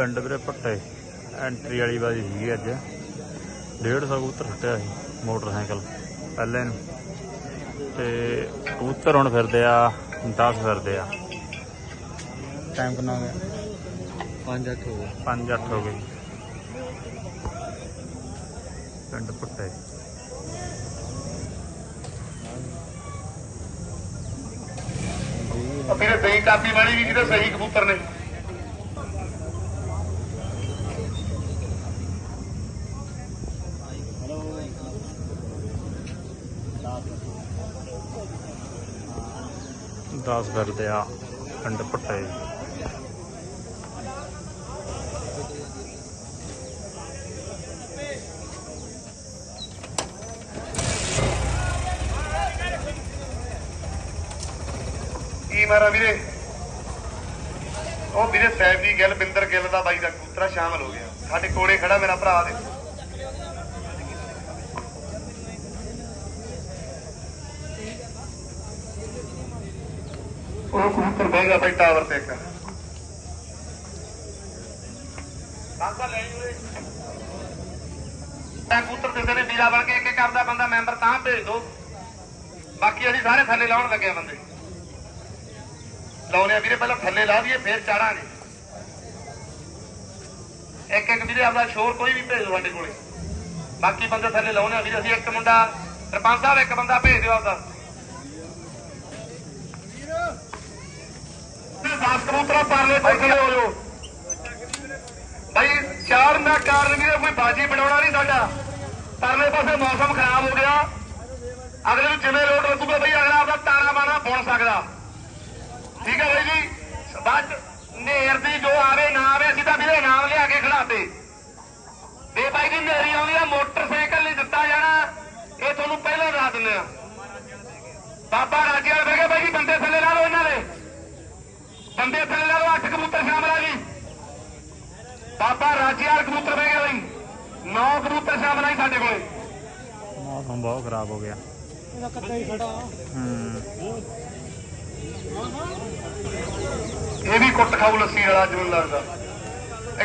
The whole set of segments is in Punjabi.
ਪਿੰਡ ਵੀਰੇ ਭੱਟੇ ਐਂਟਰੀ ਵਾਲੀ ਬਾਜੀ ਸੀਗੀ ਅੱਜ। 150 ਕਬੂਤਰ ਸੁੱਟਿਆ ਸੀ ਮੋਟਰਸਾਈਕਲ ਪਹਿਲੇ ਨੂੰ। ਤੇ ਕਬੂਤਰ ਹੁਣ ਫਿਰਦੇ ਆ 10 ਫਿਰਦੇ ਆ। ਟਾਈਮ ਕਿੰਨਾ ਹੋ ਗਿਆ? 5 8 ਹੋ ਗਏ। 5 8 ਹੋ ਗਏ। ਪਿੰਡ ਭੱਟੇ। ਮੇਰੇ ਦਹੀਂ ਕਾਪੀ ਬਣੀ ਵੀ ਜਿਹਦੇ ਸਹੀ ਕਬੂਤਰ ਨੇ। ਦਸ ਫਿਰਦੇ ਆ ਕੀ ਮਾਰਾ ਵੀਰੇ? ਉਹ ਵੀਰੇ ਸਾਹਿਬ ਦੀ ਗਿੱਲ ਬਿੰਦਰ ਗਿੱਲ ਦਾ ਬਾਈ ਦਾ ਕਬੂਤਰਾ ਸ਼ਾਮਲ ਹੋ ਗਿਆ। ਸਾਡੇ ਕੋਲੇ ਖੜਾ ਮੇਰਾ ਭਰਾ ਦੇ ਉਹ ਕਬੂਤਰ ਬਹਿ ਗਿਆ ਬਾਈ ਟਾਵਰ ਤੇ ਇੱਕ। ਤਾਂ ਕਬੂਤਰ ਦਿੰਦੇ ਨੇ ਵੀਰਾ ਬਣ ਕੇ ਇੱਕ ਇੱਕ ਆਪਦਾ ਬੰਦਾ ਮੈਂਬਰ ਤਾਂ ਭੇਜ ਦੋ। ਬਾਕੀ ਅਸੀਂ ਸਾਰੇ ਥੱਲੇ ਲਾਉਣ ਲੱਗੇ ਬੰਦੇ। ਲਾਉਣੇ ਆ ਵੀਰੇ ਪਹਿਲਾਂ ਥੱਲੇ ਲਾ ਦਈਏ ਫੇਰ ਚਾੜਾਂਗੇ। ਇੱਕ ਇੱਕ ਵੀਰੇ ਆਪਦਾ ਸ਼ੋਰ ਕੋਈ ਵੀ ਭੇਜ ਸਾਡੇ ਕੋਲੇ। ਬਾਕੀ ਬੰਦੇ ਥੱਲੇ ਲਾਉਣੇ ਆ ਵੀਰੇ ਅਸੀਂ ਇੱਕ ਮੁੰਡਾ ਸਰਪੰਚ ਸਾਹਿਬ ਇੱਕ ਬੰਦਾ ਭੇਜ ਦਿਓ ਆਪਦਾ। ਦਸ ਕਬੂਤਰਾਂ ਪਰਲੇ ਪਾਸੇ ਹੋ ਜਾਓ। ਭਾਈ ਚਾੜਨ ਦਾ ਕਾਰਨ ਵੀਰੇ ਕੋਈ ਬਾਜੀ ਬਣਾਉਣਾ ਨਹੀਂ ਸਾਡਾ। ਪਰਲੇ ਪਾਸੇ ਮੌਸਮ ਖਰਾਬ ਹੋ ਗਿਆ। ਅਗਲੇ ਨੂੰ ਜਿਵੇਂ ਲੋਡ ਲੱਗੂਗਾ ਬਈ, ਅਗਲਾ ਆਪਦਾ ਤਾਣਾ ਬਾਣਾ ਬੁਣ ਸਕਦਾ। ਠੀਕ ਹੈ ਬਾਈ ਜੀ? ਬਾਅਦ ਨੇਰ ਦੀ ਜੋ ਆਵੇ, ਨਾ ਆਵੇ, ਅਸੀਂ ਤਾਂ ਵੀਰੇ ਨਾਮ ਲਿਆ ਕੇ ਖੜਾਤੇ ਦੇ ਬਾਈ ਜੀ, ਨੇਰੀ ਆਉਂਦੀ ਆ, ਮੋਟਰਸਾਈਕਲ ਨਹੀਂ ਦਿੱਤਾ ਜਾਣਾ। ਇਹ ਤੁਹਾਨੂੰ ਪਹਿਲਾਂ ਦੱਸ ਦਿੰਦੇ ਆ। ਬਾਬਾ ਰਾਜਿਆਲ ਬਹਿ ਗਏ ਬਾਈ ਜੀ ਬੰਦੇ ਥੱਲੇ ਲਾ ਲਓ ਇਹਨਾਂ ਦੇ ਬੰਦੇ ਥੱਲੇ ਲਾ ਲਓ ਅੱਠ ਕਬੂਤਰ ਸ਼ਾਮਲ ਆ ਜੀ ਬਾਬਾ ਰਾਜਿਆਲ ਕਬੂਤਰ ਬਹਿ ਗਏ ਬਾਈ। ਨੌ ਕਬੂਤਰ ਸ਼ਾਮਲ ਆ ਜੀ ਸਾਡੇ ਕੋਲੇ। ਮੌਸਮ ਬਹੁਤ ਖਰਾਬ ਹੋ ਗਿਆ। ਇਹਦਾ ਕੱਟਾ ਹੀ ਖੜਾ। ਹੂੰ ਇਹ ਵੀ ਕੁੱਟ ਖਾਊ ਲੱਸੀ ਵਾਲਾ ਅੱਜ ਮੈਨੂੰ ਲੱਗਦਾ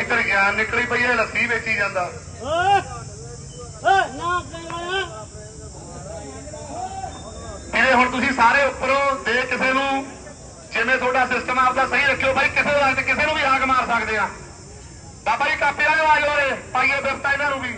ਇੱਧਰ ਗਿਆਨ ਨਿਕਲੀ ਪਈ ਹੈ ਲੱਸੀ ਵੇਚੀ ਜਾਂਦਾ। ਵੀਰੇ ਹੁਣ ਤੁਸੀਂ ਸਾਰੇ ਉੱਪਰੋਂ ਦੇ ਕਿਸੇ ਨੂੰ ਜਿਵੇਂ ਤੁਹਾਡਾ ਸਿਸਟਮ ਆਪਦਾ ਸਹੀ ਰੱਖਿਓ ਬਾਈ ਕਿਸੇ ਵਕਤ ਕਿਸੇ ਨੂੰ ਵੀ ਹਾਕ ਮਾਰ ਸਕਦੇ ਆ। ਬਾਬਾ ਜੀ ਕਾਪੇ ਵਾਲੇ ਆ ਜਾਓ ਰੇ ਪਾਈਏ ਬਿਰਤਾ ਇਹਨਾਂ ਨੂੰ ਵੀ।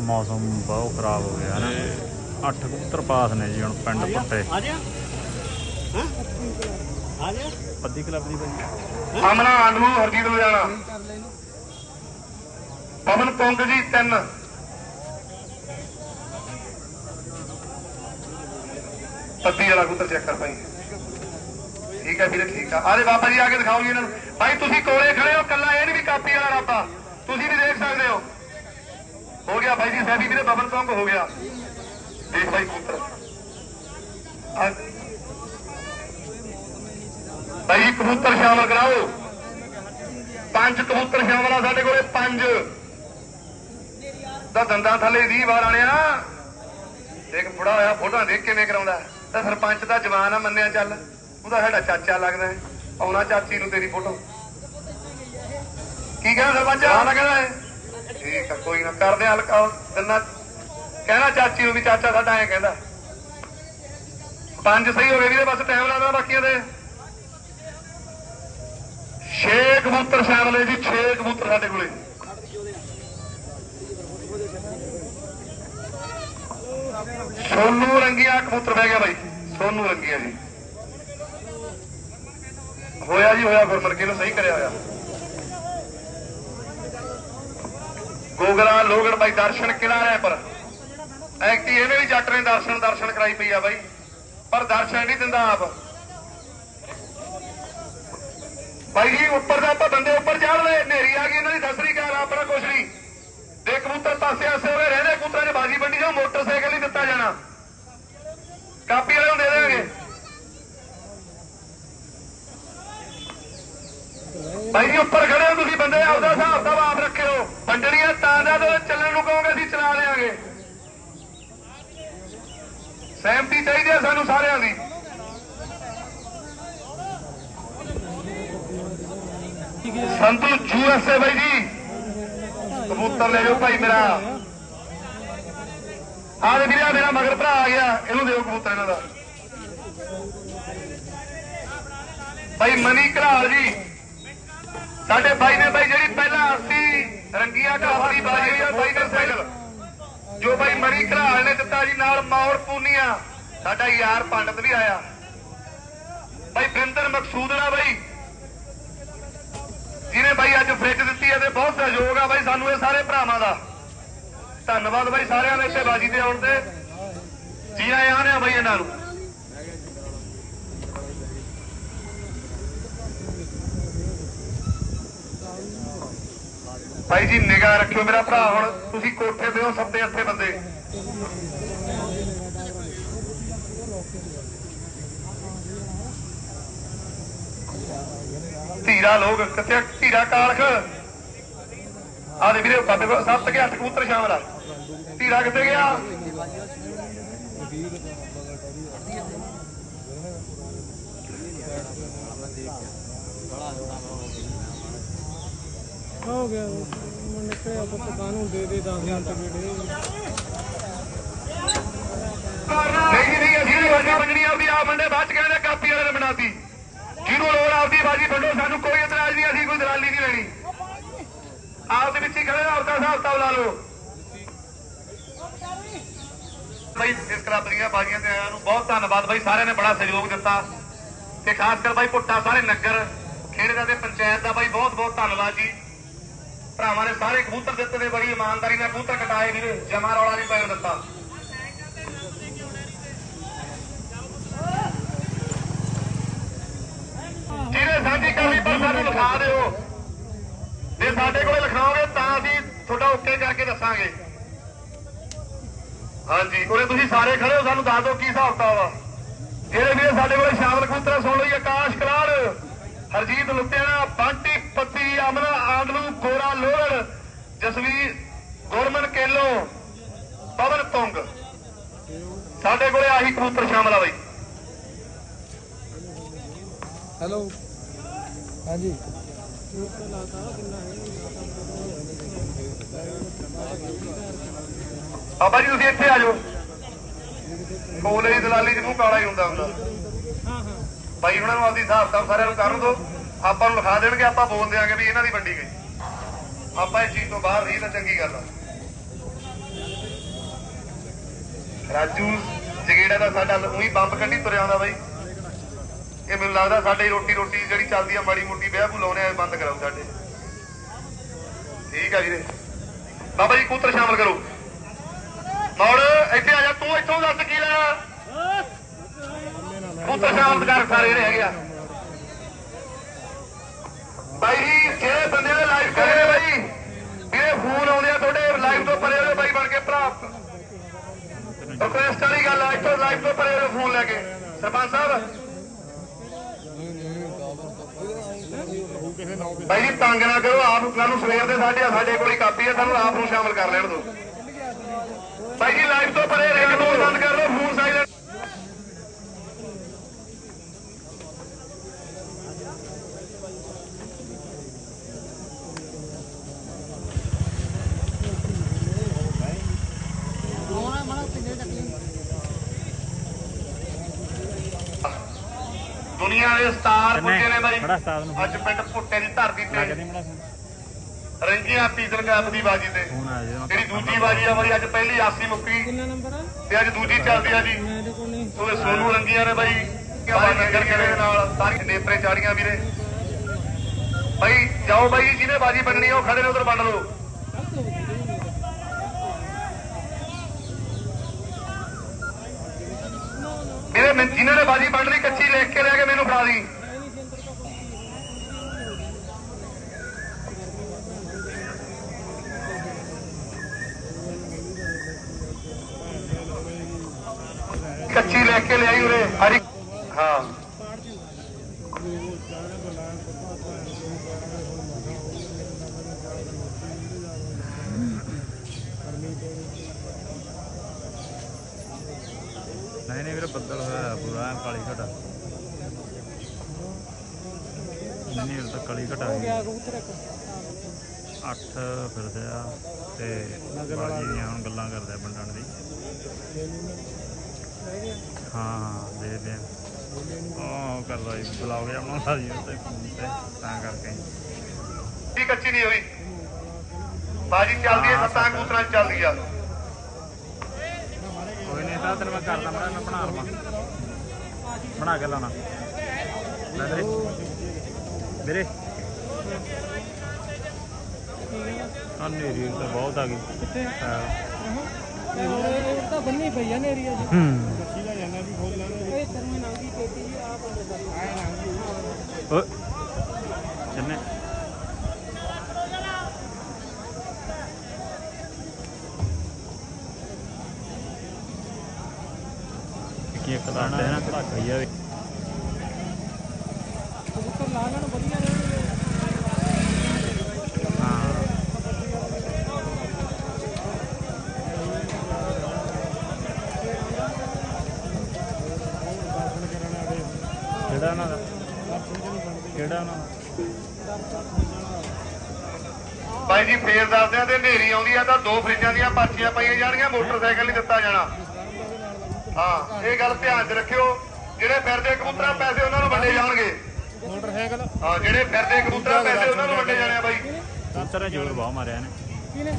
ਮੌਸਮ ਬਹੁਤ ਖਰਾਬ ਹੋ ਗਿਆ ਨਾ। ਅੱਠ ਕਬੂਤਰ ਪਾਸ ਨੇ ਜੀ ਹੁਣ ਪਿੰਡ ਭੱਟੇ ਆ ਜਾ ਹਾਂ ਆ ਜਾ ਪੱਦੀ ਕਲੱਬ ਦੀ ਬਾਈ ਸਾਹਮਣਾ ਆਂਡੂ ਹਰਜੀਤ ਨੂੰ ਪਵਨ ਪੁੰਗ ਜੀ ਤਿੰਨ। ਪੱਤੀ ਵਾਲਾ ਕੁੱਤਰ ਚੈੱਕ ਕਰ ਭਾਈ। ਠੀਕ ਹੈ ਵੀਰੇ, ਠੀਕ ਆ। ਆਰੇ ਬਾਬਾ ਜੀ ਆ ਕੇ ਦਿਖਾਓ ਜੀ ਇਹਨਾਂ ਨੂੰ। ਭਾਈ, ਤੁਸੀਂ ਕੋਲੇ ਖੜੇ ਹੋ ਕੱਲਾ ਇਹ ਨਹੀਂ ਵੀ ਕਾਪੀ ਵਾਲਾ ਰੱਬਾ। ਤੁਸੀਂ ਵੀ ਦੇਖ ਸਕਦੇ ਹੋ। ਹੋ ਗਿਆ ਭਾਈ ਜੀ, ਸੈਬੀ ਵੀਰੇ, ਬਬਨ ਪੁੰਗ ਹੋ ਗਿਆ। ਦੇਖ ਭਾਈ ਕੁੱਤਰ ਆ ਭਾਈ ਕਬੂਤਰ ਸ਼ਾਮਲ ਕਰਾਓ। ਪੰਜ ਕਬੂਤਰ ਸ਼ਾਮਲ ਆ ਸਾਡੇ ਕੋਲੇ ਪੰਜ। ਦਾ ਦੰਦਾਂ ਥੱਲੇ 20 ਵਾਰ ਆਣਿਆ। ਇੱਕ ਬੁੜਾ ਹੋਇਆ ਫੋਟੋਆਂ ਦੇਖ ਕਿਵੇਂ ਕਰਾਉਂਦਾ ਤਾਂ ਸਰਪੰਚ ਦਾ ਜਵਾਨ ਆ ਮੰਨਿਆ ਚੱਲ। ਉਹਦਾ ਸਾਡਾ ਚਾਚਾ ਲੱਗਦਾ ਹੈ। ਆਉਣਾ ਚਾਚੀ ਨੂੰ ਤੇਰੀ ਫੋਟੋ। ਕੀ ਕਹਿੰਦਾ ਸਰਪੰਚ? ਆ ਲੱਗਦਾ ਹੈ। ਠੀਕ ਆ ਕੋਈ ਨਾ ਕਰਦੇ ਹਲਕਾ ਤਿੰਨਾ ਕਹਿਣਾ ਚਾਚੀ ਨੂੰ ਵੀ ਚਾਚਾ ਸਾਡਾ ਐਂ ਕਹਿੰਦਾ। ਪੰਜ ਸਹੀ ਹੋ ਗਏ ਵੀਰੇ ਬਸ ਟਾਈਮ ਲੱਗਦਾ ਬਾਕੀਆਂ ਦੇ। ਛੇ ਕਬੂਤਰ ਸ਼ਾਮਲ ਜੀ, ਛੇ ਕਬੂਤਰ ਸਾਡੇ ਕੋਲੇ। ਸੋਨੂ ਰੰਗੀਆਂ ਕਬੂਤਰ ਬਹਿ ਗਿਆ ਬਾਈ, ਸੋਨੂ ਰੰਗੀਆਂ ਜੀ। ਹੋਇਆ ਜੀ ਹੋਇਆ, ਫਿਰ ਮਰਕੇ ਨੂੰ ਸਹੀ ਕਰਿਆ ਹੋਇਆ। ਗੋਗਰਾ, ਲੋਗੜ ਬਾਈ, ਦਰਸ਼ਨ ਕਿਹੜਾ ਰਿਹਾ ਪਰ? ਐਕਟੀ ਇਹਨੇ ਵੀ ਜੱਟ ਨੇ ਦਰਸ਼ਨ ਦਰਸ਼ਨ ਕਰਾਈ ਪਈ ਆ ਬਾਈ। ਪਰ ਦਰਸ਼ਨ ਨਹੀਂ ਦਿੰਦਾ ਆਪ। ਬਾਈ ਜੀ, ਉੱਪਰ ਦਾ ਆਪਾਂ ਬੰਦੇ ਉੱਪਰ ਚੜ ਲਏ, ਹਨੇਰੀ ਆ ਗਈ ਇਹਨਾਂ ਦੀ ਸਸਰੀ ਕਾਲ ਆਪਣਾ ਕੁਛ ਨਹੀਂ। ਦੇ ਕਬੂਤਰ ਪਾਸੇ ਆਸੇ ਹੋਏ, ਰਹਿੰਦੇ ਕਬੂਤਰਾਂ ਨੇ ਬਾਜੀ ਵੰਡੀ ਜਾਓ, ਮੋਟਰਸਾਈਕਲ ਹੀ ਦਿੱਤਾ ਜਾਣਾ। ਕਾਪੀ ਵਾਲੇ ਨੂੰ ਦੇ ਦੇਵਾਂਗੇ। ਬਾਈ ਜੀ, ਉੱਪਰ ਖੜੇ ਹੋ ਤੁਸੀਂ ਬੰਦੇ, ਆਪਦਾ ਹਿਸਾਬ ਦਾ ਆਪ ਰੱਖਿਓ ਵੰਡਣੀਆਂ ਤਾਂ ਦਾ ਚੱਲਣ ਨੂੰ ਕਹੋਗੇ, ਅਸੀਂ ਚਲਾ ਲਿਆਂਗੇ ਸਹਿਮਤੀ ਚਾਹੀਦੀ ਹੈ ਸਾਨੂੰ ਸਾਰਿਆਂ ਦੀ। ਸੰਤੂ ਯੂਐਸਏ ਬਾਈ ਜੀ। ਕਬੂਤਰ ਲੈ ਜਾਓ ਭਾਈ ਮੇਰਾ। ਆਹ ਦੇ ਵੀਰੇ ਮੇਰਾ ਮਗਰ ਭਰਾ ਆ ਗਿਆ, ਇਹਨੂੰ ਦਿਓ ਕਬੂਤਰ ਇਹਨਾਂ ਦਾ। ਭਾਈ ਮਨੀ ਘਰਾਲ ਜੀ। ਸਾਡੇ ਬਾਈ ਨੇ ਬਾਈ ਜਿਹੜੀ ਪਹਿਲਾਂ ਅਸੀਂ ਰੰਗੀਆਂ ਢਾਬਾ ਦੀ ਬਾਜੀ ਆ, ਬਾਈ ਦੇ ਸਾਈਕਲ ਜੋ ਬਾਈ ਮਨੀ ਘਰਾਲ ਨੇ ਦਿੱਤਾ ਜੀ, ਨਾਲ ਮੌਰ ਪੂਨੀਆ। ਸਾਡਾ ਯਾਰ ਪੰਡਤ ਵੀ ਆਇਆ। ਬਾਈ ਬ੍ਰਿੰਦਰ ਮਕਸੂਦ ਦਾ ਬਾਈ। ਜਿਹਨੇ ਬਾਈ, ਅੱਜ ਫ੍ਰਿਜ ਦਿੱਤੀ ਹੈ ਤੇ ਬਹੁਤ ਸਹਿਯੋਗ ਆ ਬਾਈ ਸਾਨੂੰ ਇਹ ਸਾਰੇ ਭਰਾਵਾਂ ਦਾ। ਧੰਨਵਾਦ ਬਾਈ ਸਾਰਿਆਂ ਦੇ ਇੱਥੇ ਬਾਜੀ ਤੇ ਆਉਣ ਤੇ। ਜੀ ਆਇਆਂ ਨੇ ਬਾਈ ਇਹਨਾਂ ਨੂੰ। ਭਾਈ ਜੀ, ਨਿਗਾਹ ਰੱਖਿਓ ਮੇਰਾ ਭਰਾ ਹੁਣ। ਤੁਸੀਂ ਕੋਠੇ ਤੇ ਹੋ, ਸਭ ਦੇ ਇੱਥੇ ਬੰਦੇ। ਧੀਰਾ ਲੋਕ ਕਿੱਥੇ ਧੀਰਾ ਕਾਲਖ। ਆ ਦੇ ਵੀਰੇ ਬਾਬੇ ਕੋਲ ਸੱਤ ਕੇ ਅੱਠ ਕਬੂਤਰ ਸ਼ਾਮਲ ਆ। ਧੀਰਾ ਕਿੱਥੇ ਗਿਆ? ਹੋ ਗਿਆ ਮੈਂ ਨਿਕਲਿਆ ਪੁੱਤ ਕਾਨੂੰ ਦੇ ਦੇ 10 ਮਿੰਟ ਵੀੜੇ ਨਹੀਂ ਨਹੀਂ ਅਸੀਂ ਬਾਜੀ ਵੰਡਣੀ ਆਪਦੀ ਆ ਮੰਡੇ ਬਾਅਦ ਚ ਕਹਿੰਦੇ ਕਾਪੀ ਵਾਲੇ ਨੇ ਬਣਾਤੀ। ਜਿਹਨੂੰ ਲੋੜ ਆਪਦੀ ਬਾਜੀ ਵੰਡੋ ਸਾਨੂੰ ਕੋਈ ਇਤਰਾਜ਼ ਨਹੀਂ, ਅਸੀਂ ਕੋਈ ਦਲਾਲੀ ਨਹੀਂ ਲੈਣੀ। ਆਪ ਦੇ ਵਿੱਚ ਹੀ ਖੜੇ ਆਪਦਾ ਹਿਸਾਬ ਕਿਤਾਬ ਲਾ ਲਓ। ਬਾਈ, ਇਸ ਕਲੱਬ ਬਾਜੀਆਂ ਤੇ ਆਇਆਂ ਨੂੰ ਬਹੁਤ ਧੰਨਵਾਦ। ਬਾਈ, ਸਾਰਿਆਂ ਨੇ ਬੜਾ ਸਹਿਯੋਗ ਦਿੱਤਾ। ਤੇ ਖਾਸ ਕਰ ਬਾਈ ਪੁੱਟਾ, ਸਾਰੇ ਨਗਰ ਖੇੜੇ ਦਾ ਤੇ ਪੰਚਾਇਤ ਦਾ ਬਾਈ ਬਹੁਤ ਬਹੁਤ ਧੰਨਵਾਦ ਜੀ। ਭਰਾਵਾਂ ਨੇ ਸਾਰੇ ਕਬੂਤਰ ਦਿੱਤੇ ਨੇ ਬੜੀ ਇਮਾਨਦਾਰੀ ਨਾਲ ਕਬੂਤਰ ਕਟਾਏ ਵੀਰੇ, ਜਮਾ ਰੌਲਾ ਨਹੀਂ ਪੈਣ ਦਿੱਤਾ ਜਿਹਨੇ ਸਾਡੀ ਕਾਲੀ ਪਰ ਸਾਨੂੰ ਲਿਖਾ ਦਿਓ। ਜੇ ਸਾਡੇ ਕੋਲੇ ਲਿਖਾਓਗੇ ਤਾਂ ਅਸੀਂ ਤੁਹਾਡਾ ਓਕੇ ਕਰਕੇ ਦੱਸਾਂਗੇ। ਹਾਂਜੀ ਕੋਲੇ ਤੁਸੀਂ ਸਾਰੇ ਖੜੇ ਹੋ, ਸਾਨੂੰ ਦੱਸ ਦਿਓ ਕੀ ਹਿਸਾਬ ਕਿਤਾਬ ਜਿਹੜੇ ਵੀਰੇ ਸਾਡੇ ਕੋਲੇ ਸ਼ਾਮਲ ਕਬੂਤਰ ਸੁਣ ਲਈ, ਆਕਾਸ਼ ਕਲਾਰ ਹਰਜੀਤ ਲੁੱਟਿਆਣਾ ਬੰਟੀ, ਪੱਤੀ, ਅਮਨ, ਆਂਡਲੂ, ਗੋਰਾ ਲੋਹੜ, ਜਸਵੀਰ, ਗੁਰਮਨ ਕੇਲੋ, ਪਵਨ ਤੁੰਗ। ਸਾਡੇ ਕੋਲੇ ਆਹੀ ਕਬੂਤਰ ਸ਼ਾਮਲ ਆ ਬਈ। ਹੈਲੋ ਹਾਂਜੀ। ਬਾਬਾ ਜੀ, ਤੁਸੀਂ ਇੱਥੇ ਆ ਜਾਓ। ਕੋਲੇ ਦੀ ਦਲਾਲੀ ਜਿਹਨੂੰ ਕਾਲਾ ਹੀ ਹੁੰਦਾ ਹੁੰਦਾ। ਭਾਈ ਉਹਨਾਂ ਨੂੰ ਆਪਦੀ ਹਿਸਾਬ ਕਿਤਾਬ ਸਾਰਿਆਂ ਨੂੰ ਕਰਨ ਦਿਓ। ਆਪਾਂ ਨੂੰ ਲਿਖਾ ਦੇਣਗੇ, ਆਪਾਂ ਬੋਲ ਦਿਆਂਗੇ ਵੀ ਇਹਨਾਂ ਦੀ ਵੰਡੀ ਗਈ। ਆਪਾਂ ਇਸ ਚੀਜ਼ ਤੋਂ ਬਾਹਰ ਨਹੀਂ ਤਾਂ ਚੰਗੀ ਗੱਲ ਆ। ਰਾਜੂ, ਜਗੇੜਾ ਦਾ ਸਾਡਾ ਉਹੀ ਬੰਬ ਕੱਢੀ ਤੁਰਿਆ ਆਉਂਦਾ ਬਾਈ। ਇਹ ਮੈਨੂੰ ਲੱਗਦਾ ਸਾਡੇ ਰੋਟੀ ਰੋਟੀ ਜਿਹੜੀ ਚੱਲਦੀ ਆ, ਮਾੜੀ ਮੋਟੀ ਵਿਆਹ ਬੁਲਾਉਣੇ ਆ ਬੰਦ ਕਰਾਓ ਸਾਡੇ। ਠੀਕ ਆ ਵੀਰੇ। ਬਾਬਾ ਜੀ ਕੂਤਰ ਸ਼ਾਮਲ ਕਰੋ। ਮੌੜ, ਇੱਥੇ ਆ ਜਾ, ਤੂੰ ਇੱਥੋਂ ਦੱਸ ਕੀ ਲੈਣਾ? ਕੂਤਰ ਸ਼ਾਮਲ ਕਰ, ਸਾਰੇ ਜਿਹੜੇ ਹੈਗੇ ਆ। ਬਾਈ ਜੀ, ਜਿਹੜੇ ਬੰਦੇ ਨੇ ਲਾਈਵ ਕਰੇ ਬਾਈ ਵੀਰੇ ਫੋਨ ਆਉਂਦੇ ਆ ਤੁਹਾਡੇ ਲਾਈਵ ਤੋਂ ਪਰੇ ਹੋ ਬਾਈ, ਬਣ ਕੇ ਭਰਾ। ਰਿਕਵੈਸਟ ਵਾਲੀ ਗੱਲ ਆ, ਇੱਥੋਂ ਲਾਈਵ ਤੋਂ ਪਰੇ ਹੋ ਫੋਨ ਲੈ ਕੇ। ਸਰਪੰਚ ਸਾਹਿਬ ਬਾਈ ਜੀ ਤੰਗ ਨਾ ਕਰੋ ਆਪ ਸਾਨੂੰ ਸਵੇਰ ਦੇ ਸਾਡੇ ਸਾਡੇ ਕੋਲ ਹੀ ਕਾਪੀ ਹੈ ਸਾਨੂੰ ਆਪ ਨੂੰ ਸ਼ਾਮਲ ਕਰ ਲੈਣ ਦਿਓ। ਬਾਈ ਜੀ ਲਾਈਵ ਤੋਂ ਪਰੇ ਰਿੰਗ ਤੋਂ ਬੰਦ ਕਰ ਲਓ ਫੋਨ ਸਾਈਲੈਂਟ। ਦੁਨੀਆ ਦੇ ਸਟਾਰ ਪੁੱਜੇ ਨੇ ਬਾਈ। ਬੜਾ ਉਸਤਾਦ ਨੂੰ ਅੱਜ ਪਿੰਡ ਪੁੱਟੇ ਦੀ ਧਰਤੀ ਤੇ। ਰੰਗੀਆਂ ਪੀਤਲ ਕੱਪ ਦੀ ਬਾਜੀ ਤੇ। ਜਿਹੜੀ ਦੂਜੀ ਬਾਜੀ ਆ ਬਾਈ ਅੱਜ ਪਹਿਲੀ 80 ਮੁੱਕੀ। ਤੇ ਅੱਜ ਦੂਜੀ ਚੱਲਦੀ ਆ ਜੀ। ਉਹ ਸੋਨੂ ਰੰਗੀਆਂ ਨੇ ਬਾਈ। ਸਾਰੇ ਨਗਰ ਕਿਲੇ ਦੇ ਨਾਲ ਸਾਰੀ ਨੇਪਰੇ ਚਾੜੀਆਂ ਵੀਰੇ। ਬਾਈ ਜਾਓ ਬਾਈ ਜਿਹਨੇ ਬਾਜੀ ਬੰਨਣੀ ਉਹ ਖੜੇ ਨੇ ਉਧਰ ਬੰਨ ਲਓ। ਜਿਹੜੇ ਮੈਂ ਜਿਨ੍ਹਾਂ ਨੇ ਬਾਜੀ ਪੜ ਲਈ, ਕੱਚੀ ਲਿਖ ਕੇ ਲੈ ਕੇ ਮੈਨੂੰ ਫੜਾ ਦੀ। ਕੱਚੀ ਲੈ ਕੇ ਲਿਆਈ ਉਰੇ, ਹਰੀ ਹਾਂ। ਬੱਦਲ ਹੋਇਆ ਪੂਰਾ ਕਾਲੀ ਘਟਾ। ਉਹ ਤਾਂ ਕਾਲੀ ਘਟਾ ਗਈ। ਕਬੂਤਰ ਇੱਕ ਅੱਠ ਫਿਰਦੇ ਆ ਤੇ ਬਾਜੀ ਦੀਆਂ ਹੁਣ ਗੱਲਾਂ ਕਰਦੇ ਆ ਵੰਡਣ ਦੀ। ਹਾਂ ਹਾਂ ਦੇਖਦੇ ਆ ਉਹ ਕਰਦਾ ਜੀ ਬਲੌਗ ਜਿਹਾ ਬਣਾਉਂਦਾ ਜੀ ਤੇ ਤਾਂ ਕਰਕੇ। ਕੱਚੀ ਨਹੀਂ ਹੋਈ। ਬਾਜੀ ਚੱਲਦੀ ਹੈ ਸੱਤਾਂ ਕਬੂਤਰਾਂ 'ਚ ਚੱਲਦੀ ਆ। ਤਾਂ ਤੈਨੂੰ ਮੈਂ ਕਰਦਾ ਮੈਂ ਮੈਂ ਬਣਾ ਲਵਾਂ। ਬਣਾ ਕੇ ਲਾਉਣਾ। ਲੈ ਵੀਰੇ। ਵੀਰੇ। ਆ ਨੇਰੀ ਤਾਂ ਬਹੁਤ ਆ ਗਈ। ਇਹ ਤਾਂ ਬੰਨੀ ਪਈ ਆ ਨੇਰੀ ਅੱਜ। ਹੂੰ। ਸੀਗਾ ਜਾਂਦਾ ਵੀ ਖੋਲ ਲੈਣਾ ਇਹ ਤਰਮੇ ਨੰਗੀ ਟੇਟੀ ਜੀ ਆ ਬੰਦੇ ਦਾ। ਆਏ ਨੰਗੀ ਓਏ। ਚੰਨੇ ਕੀ ਹੈ ਨਾ ਧਾਗਾ ਹੀ ਆ ਕਬੂਤਰ ਲਾ ਲੈਣ ਵਧੀਆ ਰਹਿਣਗੇ ਕਿਹੜਾ ਉਹਨਾਂ ਦਾ ਕਿਹੜਾ ਉਹਨਾਂ ਦਾ ਬਾਈ ਜੀ, ਫੇਰ ਦੱਸਦੇ ਆ, ਤੇ ਹਨੇਰੀ ਆਉਂਦੀ ਆ ਤਾਂ ਦੋ ਫਰਿੱਜਾਂ ਦੀਆਂ ਪਰਚੀਆਂ ਪਾਈਆਂ ਜਾਣਗੀਆਂ, ਮੋਟਰਸਾਈਕਲ ਨਹੀਂ ਦਿੱਤਾ ਜਾਣਾ। ਹਾਂ ਇਹ ਗੱਲ ਧਿਆਨ 'ਚ ਰੱਖਿਓ। ਜਿਹੜੇ ਫਿਰਦੇ ਕਬੂਤਰਾਂ ਪੈਸੇ ਉਹਨਾਂ ਨੂੰ ਵੰਡੇ ਜਾਣਗੇ। ਮੋਟਰਸਾਈਕਲ। ਹਾਂ ਜਿਹੜੇ ਫਿਰਦੇ ਕਬੂਤਰਾਂ ਪੈਸੇ ਉਹਨਾਂ ਨੂੰ ਵੰਡੇ ਜਾਣੇ ਆ ਬਾਈ। ਕਬੂਤਰ ਨੇ ਜ਼ੋਰ ਬਹੁਤ ਮਾਰਿਆ ਨੇ ਕਿਨੇ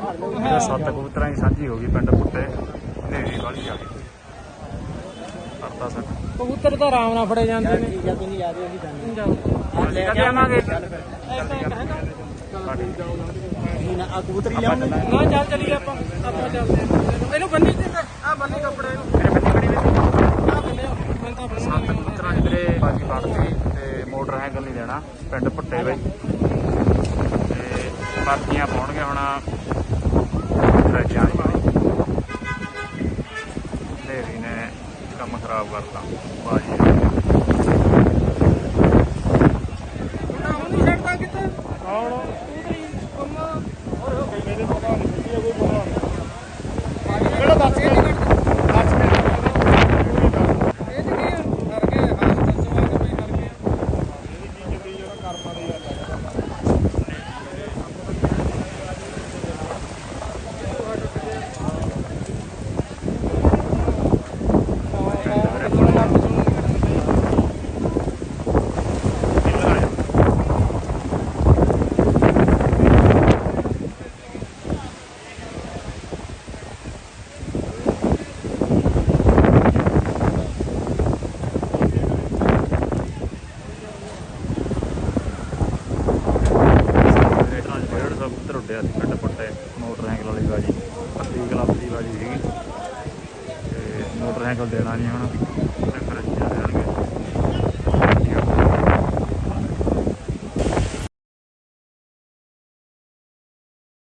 ਮੇਰੇ ਸੱਤ ਕਬੂਤਰਾਂ ਦੀ ਸਾਂਝੀ ਹੋ ਗਈ ਪਿੰਡ ਪੁੱਤੇ ਹਨੇਰੀ ਵਾਲੀ ਆ ਗਈ। ਕਰਤਾ ਸਕ ਕਬੂਤਰ ਤਾਂ ਆਰਾਮ ਨਾਲ ਫੜੇ ਜਾਂਦੇ ਨੇ। ਠੀਕ ਆ ਤੁਸੀਂ ਆ ਜਾਓ ਅਸੀਂ ਜਾਓ। ਲੈ ਕੇ ਆਵਾਂਗੇ? ਆ। ਕਬੂਤਰੀ ਲਿਆਉਂਗੇ ਨਾ। ਚੱਲ ਚਲੀਏ ਆਪਾਂ। ਆਪਾਂ ਚੱਲਦੇ ਹਾਂ। ਇਹਨੂੰ ਬੰਨੀ ਤੇ ਆ ਬੰਨੀ ਕੱਪੜੇ ਨੂੰ। ਆ। ਬੰਨੇ ਮੈਂ ਤਾਂ ਬੰਨੀ ਸੱਤ ਕਬੂਤਰਾਂ ਦੀ ਵੀਰੇ ਬਾਜੀ ਫੜਤੀ ਤੇ ਮੋਟਰ ਹੈਂਗਲ ਨਹੀਂ ਦੇਣਾ। ਪਿੰਡ ਪੁੱਟੇ ਬਈ। ਤੇ ਪਾਰਟੀਆਂ ਪਾਉਣਗੇ ਹੁਣ। ਰਜਾਂ ਹਨੇਰੀ ਨੇ ਕੰਮ ਖਰਾਬ ਕਰਤਾ ਬਾਜੀ ਨਾ ਹੁਣ ਨਹੀਂ ਛੱਡਦਾ ਕਿਤੇ ਕੌਣ ਕਬੂਤਰੀ ਪੰਮਾ ਹੋਰ ਮੇਰੇ ਪਤਾ ਨਹੀਂ ਕਿੱਥੇ ਕੋਈ ਪਤਾ ਕਿਹੜਾ ਦੱਸ ਕੇ ਦੱਸ ਕੇ ਇਹ ਤੇ ਕੀ ਕਰ ਗਏ ਹਾਂ ਸੱਚਵਾ ਕੇ ਪਈ ਕਰ ਗਏ ਇਹ ਕੀ ਕਿਤੇ ਜਿਹੜਾ ਕਰਮਾਂ ਦੀ ਗੱਲ ਹੈ ਰੇਟਾਂ 'ਚ ਡੇਢ ਸੌ ਕਬੂਤਰ ਉੱਡਿਆ ਸੀ ਪਿੰਡ ਪੁੱਟੇ ਮੋਟਰਸਾਈਕਲ ਵਾਲੀ ਬਾਜੀ ਅੱਧੀ